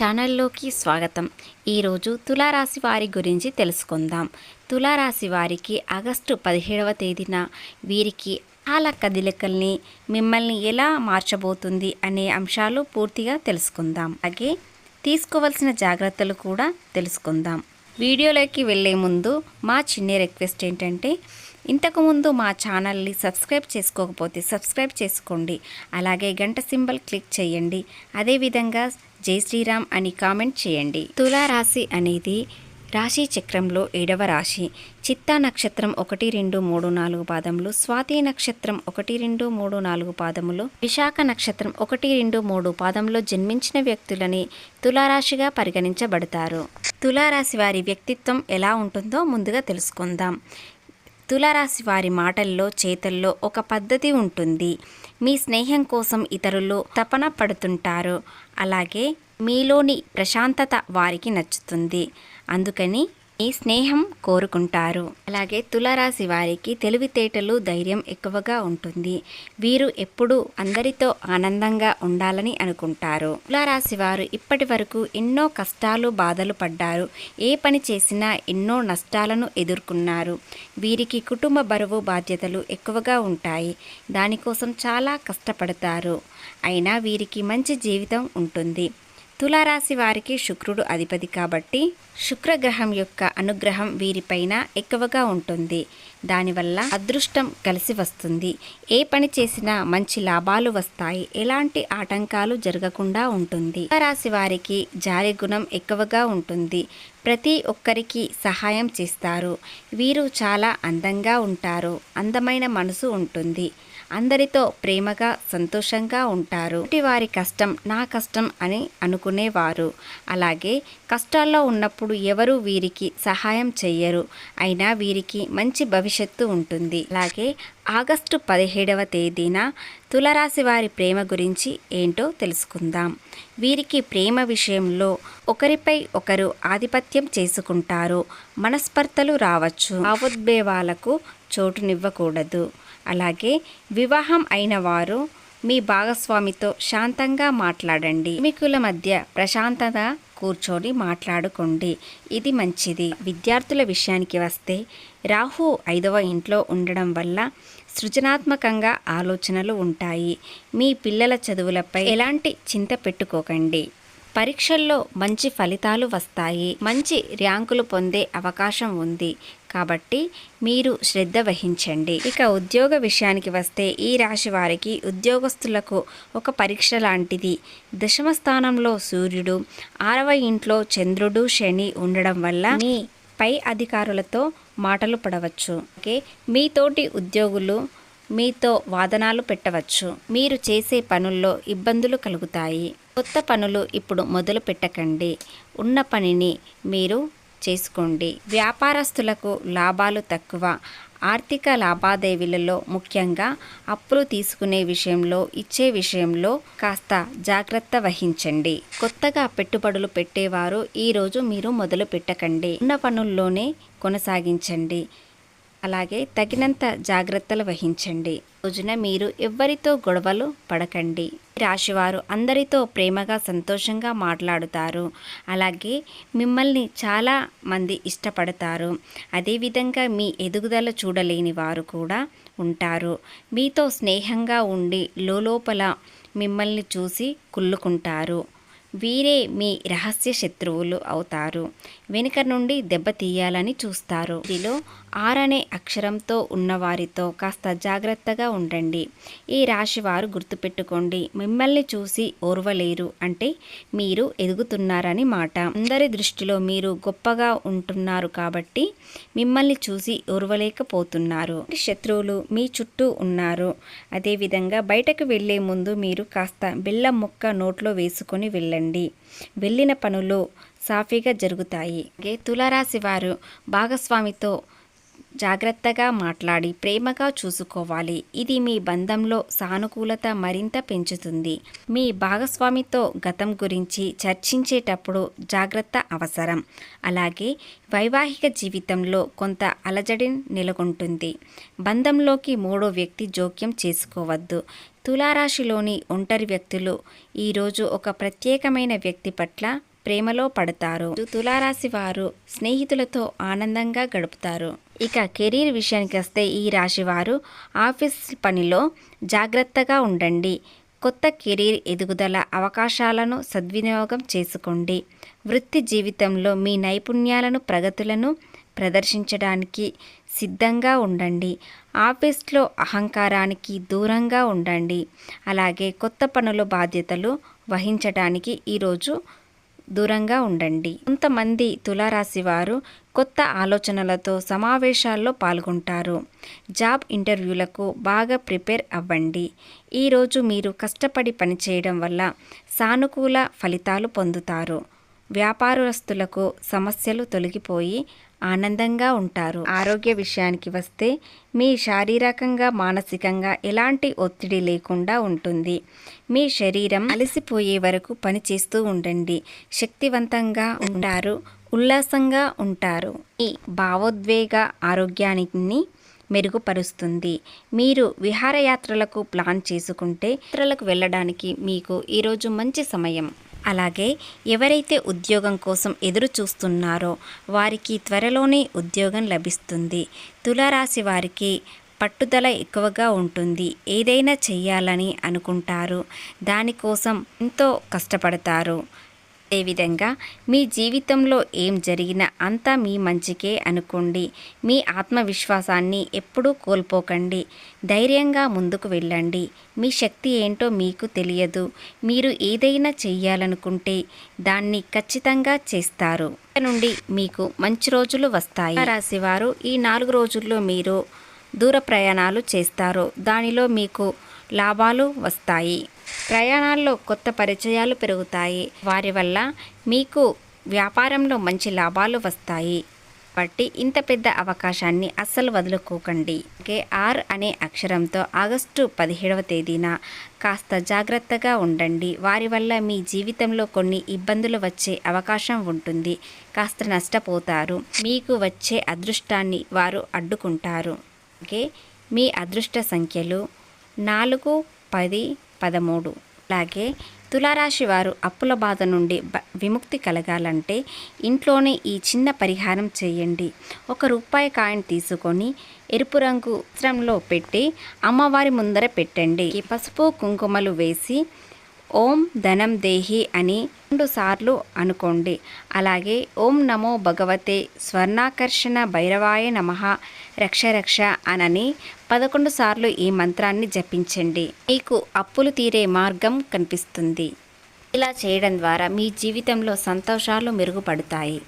ఛానల్లోకి స్వాగతం. ఈరోజు తులారాశి వారి గురించి తెలుసుకుందాం. తులారాశి వారికి ఆగస్టు పదిహేడవ తేదీన వీరికి ఆల కదిలికల్ని మిమ్మల్ని ఎలా మార్చబోతుంది అనే అంశాలు పూర్తిగా తెలుసుకుందాం. అలాగే తీసుకోవాల్సిన జాగ్రత్తలు కూడా తెలుసుకుందాం. వీడియోలోకి వెళ్ళే ముందు మా చిన్న రిక్వెస్ట్ ఏంటంటే ఇంతకుముందు మా ఛానల్ని సబ్స్క్రైబ్ చేసుకోకపోతే సబ్స్క్రైబ్ చేసుకోండి. అలాగే గంట సింబల్ క్లిక్ చేయండి. అదేవిధంగా జై శ్రీరామ్ అని కామెంట్ చేయండి. తులారాశి అనేది రాశి చక్రంలో ఏడవ రాశి. చిత్తా నక్షత్రం ఒకటి రెండు మూడు నాలుగు పాదములు. స్వాతి నక్షత్రం ఒకటి రెండు మూడు నాలుగు పాదములు. విశాఖ నక్షత్రం ఒకటి రెండు మూడు పాదంలో జన్మించిన వ్యక్తులని తులారాశిగా పరిగణించబడతారు. తులారాశి వారి వ్యక్తిత్వం ఎలా ఉంటుందో ముందుగా తెలుసుకుందాం. తులారాశి వారి మాటల్లో చేతల్లో ఒక పద్ధతి ఉంటుంది. మీ స్నేహం కోసం ఇతరులు తపన పడుతుంటారు. అలాగే మీలోని ప్రశాంతత వారికి నచ్చుతుంది. అందుకని మీ స్నేహం కోరుకుంటారు. అలాగే తులారాశి వారికి తెలివితేటలు ధైర్యం ఎక్కువగా ఉంటుంది. వీరు ఎప్పుడూ అందరితో ఆనందంగా ఉండాలని అనుకుంటారు. తులారాశి వారు ఇప్పటి వరకు ఎన్నో కష్టాలు బాధలు పడ్డారు. ఏ పని చేసినా ఎన్నో నష్టాలను ఎదుర్కొన్నారు. వీరికి కుటుంబ బరువు బాధ్యతలు ఎక్కువగా ఉంటాయి. దానికోసం చాలా కష్టపడతారు. అయినా వీరికి మంచి జీవితం ఉంటుంది. తులారాశి వారికి శుక్రుడు అధిపతి కాబట్టి శుక్రగ్రహం యొక్క అనుగ్రహం వీరిపైన ఎక్కువగా ఉంటుంది. దానివల్ల అదృష్టం కలిసి వస్తుంది. ఏ పని చేసినా మంచి లాభాలు వస్తాయి. ఎలాంటి ఆటంకాలు జరగకుండా ఉంటుంది. తులారాశి వారికి జాలి గుణం ఎక్కువగా ఉంటుంది. ప్రతి ఒక్కరికి సహాయం చేస్తారు. వీరు చాలా అందంగా ఉంటారు. అందమైన మనసు ఉంటుంది. అందరితో ప్రేమగా సంతోషంగా ఉంటారు. వారి కష్టం నా కష్టం అని అనుకునేవారు. అలాగే కష్టాల్లో ఉన్నప్పుడు ఎవరు వీరికి సహాయం చెయ్యరు. అయినా వీరికి మంచి భవిష్యత్తు ఉంటుంది. అలాగే ఆగస్టు పదిహేడవ తేదీన తులరాశి వారి ప్రేమ గురించి ఏంటో తెలుసుకుందాం. వీరికి ప్రేమ విషయంలో ఒకరిపై ఒకరు ఆధిపత్యం చేసుకుంటారు. మనస్పర్ధలు రావచ్చు. భావోద్వేగాలకు చోటునివ్వకూడదు. అలాగే వివాహం అయిన వారు మీ భాగస్వామితో శాంతంగా మాట్లాడండి. మికుల మధ్య ప్రశాంతత కూర్చొని మాట్లాడుకోండి. ఇది మంచిది. విద్యార్థుల విషయానికి వస్తే రాహు ఐదవ ఇంట్లో ఉండడం వల్ల సృజనాత్మకంగా ఆలోచనలు ఉంటాయి. మీ పిల్లల చదువులపై ఎలాంటి చింత పెట్టుకోకండి. పరీక్షల్లో మంచి ఫలితాలు వస్తాయి. మంచి ర్యాంకులు పొందే అవకాశం ఉంది. కాబట్టి మీరు శ్రద్ధ వహించండి. ఇక ఉద్యోగ విషయానికి వస్తే ఈ రాశి వారికి ఉద్యోగస్తులకు ఒక పరీక్ష లాంటిది. దశమ స్థానంలో సూర్యుడు ఆరవ ఇంట్లో చంద్రుడు శని ఉండడం వల్ల మీ పై అధికారులతో మాటలు పడవచ్చు. ఓకే? మీతోటి ఉద్యోగులు మీతో వాదనాలు పెట్టవచ్చు. మీరు చేసే పనుల్లో ఇబ్బందులు కలుగుతాయి. కొత్త పనులు ఇప్పుడు మొదలు పెట్టకండి. ఉన్న పనిని మీరు చేసుకోండి. వ్యాపారస్తులకు లాభాలు తక్కువ. ఆర్థిక లావాదేవీలలో ముఖ్యంగా అప్పులు తీసుకునే విషయంలో ఇచ్చే విషయంలో కాస్త జాగ్రత్త వహించండి. కొత్తగా పెట్టుబడులు పెట్టేవారు ఈరోజు మీరు మొదలు పెట్టకండి. ఉన్న పనుల్లోనే కొనసాగించండి. అలాగే తగినంత జాగ్రత్తలు వహించండి. రోజున మీరు ఎవ్వరితో గొడవలు పడకండి. రాశివారు అందరితో ప్రేమగా సంతోషంగా మాట్లాడుతారు. అలాగే మిమ్మల్ని చాలా మంది ఇష్టపడతారు. అదేవిధంగా మీ ఎదుగుదల చూడలేని వారు కూడా ఉంటారు. మీతో స్నేహంగా ఉండి లోపల మిమ్మల్ని చూసి కుళ్ళుకుంటారు. వీరే మీ రహస్య శత్రువులు అవుతారు. వెనుక నుండి దెబ్బతీయాలని చూస్తారు. ఆర్ ఆరనే అక్షరంతో ఉన్నవారితో కాస్త జాగ్రత్తగా ఉండండి. ఈ రాశి వారు గుర్తుపెట్టుకోండి. మిమ్మల్ని చూసి ఓర్వలేరు అంటే మీరు ఎదుగుతున్నారని మాట. అందరి దృష్టిలో మీరు గొప్పగా ఉంటున్నారు కాబట్టి మిమ్మల్ని చూసి ఓర్వలేకపోతున్నారు. శత్రువులు మీ చుట్టూ ఉన్నారు. అదేవిధంగా బయటకు వెళ్ళే ముందు మీరు కాస్త బెల్లం ముక్క నోట్లో వేసుకొని వెళ్ళండి. వెళ్ళిన పనులు సాఫీగా జరుగుతాయి. అలాగే తులారాశి వారు భాగస్వామితో జాగ్రత్తగా మాట్లాడి ప్రేమగా చూసుకోవాలి. ఇది మీ బంధంలో సానుకూలత మరింత పెంచుతుంది. మీ భాగస్వామితో గతం గురించి చర్చించేటప్పుడు జాగ్రత్త అవసరం. అలాగే వైవాహిక జీవితంలో కొంత అలజడి నెలకొంటుంది. బంధంలోకి మూడో వ్యక్తి జోక్యం చేసుకోవద్దు. తులారాశిలోని ఒంటరి వ్యక్తులు ఈరోజు ఒక ప్రత్యేకమైన వ్యక్తి పట్ల ప్రేమలో పడతారు. తులారాశి వారు స్నేహితులతో ఆనందంగా గడుపుతారు. ఇక కెరీర్ విషయానికి వస్తే ఈ రాశి వారు ఆఫీస్ పనిలో జాగ్రత్తగా ఉండండి. కొత్త కెరీర్ ఎదుగుదల అవకాశాలను సద్వినియోగం చేసుకోండి. వృత్తి జీవితంలో మీ నైపుణ్యాలను ప్రగతులను ప్రదర్శించడానికి సిద్ధంగా ఉండండి. ఆఫీస్లో అహంకారానికి దూరంగా ఉండండి. అలాగే కొత్త పనుల బాధ్యతలు వహించడానికి ఈరోజు దూరంగా ఉండండి. కొంతమంది తులారాశి వారు కొత్త ఆలోచనలతో సమావేశాల్లో పాల్గొంటారు. జాబ్ ఇంటర్వ్యూలకు బాగా ప్రిపేర్ అవ్వండి. ఈరోజు మీరు కష్టపడి పనిచేయడం వల్ల సానుకూల ఫలితాలు పొందుతారు. వ్యాపారస్తులకు సమస్యలు తొలగిపోయి ఆనందంగా ఉంటారు. ఆరోగ్య విషయానికి వస్తే మీ శారీరకంగా మానసికంగా ఎలాంటి ఒత్తిడి లేకుండా ఉంటుంది. మీ శరీరం అలసిపోయే వరకు పని చేస్తూ ఉండండి. శక్తివంతంగా ఉంటారు. ఉల్లాసంగా ఉంటారు. మీ భావోద్వేగ ఆరోగ్యాన్ని మెరుగుపరుస్తుంది. మీరు విహారయాత్రలకు ప్లాన్ చేసుకుంటే యాత్రలకు వెళ్ళడానికి మీకు ఈరోజు మంచి సమయం. అలాగే ఎవరైతే ఉద్యోగం కోసం ఎదురు చూస్తున్నారో వారికి త్వరలోనే ఉద్యోగం లభిస్తుంది. తులారాశి వారికి పట్టుదల ఎక్కువగా ఉంటుంది. ఏదైనా చెయ్యాలని అనుకుంటారు. దానికోసం ఎంతో కష్టపడతారు. అదేవిధంగా మీ జీవితంలో ఏం జరిగినా అంతా మీ మంచికే అనుకోండి. మీ ఆత్మవిశ్వాసాన్ని ఎప్పుడూ కోల్పోకండి. ధైర్యంగా ముందుకు వెళ్ళండి. మీ శక్తి ఏంటో మీకు తెలియదు. మీరు ఏదైనా చెయ్యాలనుకుంటే దాన్ని ఖచ్చితంగా చేస్తారు. నుండి మీకు మంచి రోజులు వస్తాయి. రాశివారు ఈ నాలుగు రోజుల్లో మీరు దూర ప్రయాణాలు చేస్తారు. దానిలో మీకు లాభాలు వస్తాయి. ప్రయాణాల్లో కొత్త పరిచయాలు పెరుగుతాయి. వారి వల్ల మీకు వ్యాపారంలో మంచి లాభాలు వస్తాయి. కాబట్టి ఇంత పెద్ద అవకాశాన్ని అస్సలు వదులుకోకండి. కేఆర్ అనే అక్షరంతో ఆగస్టు పదిహేడవ తేదీన కాస్త జాగ్రత్తగా ఉండండి. వారి వల్ల మీ జీవితంలో కొన్ని ఇబ్బందులు వచ్చే అవకాశం ఉంటుంది. కాస్త నష్టపోతారు. మీకు వచ్చే అదృష్టాన్ని వారు అడ్డుకుంటారు. ఓకే మీ అదృష్ట సంఖ్యలు నాలుగు పది పదమూడు. అలాగే తులారాశి వారు అప్పుల బాధ నుండి బ- విముక్తి కలగాలంటే ఇంట్లోనే ఈ చిన్న పరిహారం చేయండి. ఒక రూపాయి కాయిన్ తీసుకొని ఎరుపు రంగు చిత్రంలో పెట్టి అమ్మవారి ముందర పెట్టండి. ఈ పసుపు కుంకుమలు వేసి ఓం ధనం దేహి అని రెండు సార్లు అనుకోండి. అలాగే ఓం నమో భగవతే స్వర్ణాకర్షణ భైరవాయ నమ రక్ష రక్ష అనని పదకొండు సార్లు ఈ మంత్రాన్ని జపించండి. మీకు అప్పులు తీరే మార్గం కనిపిస్తుంది. ఇలా చేయడం ద్వారా మీ జీవితంలో సంతోషాలు మెరుగుపడతాయి.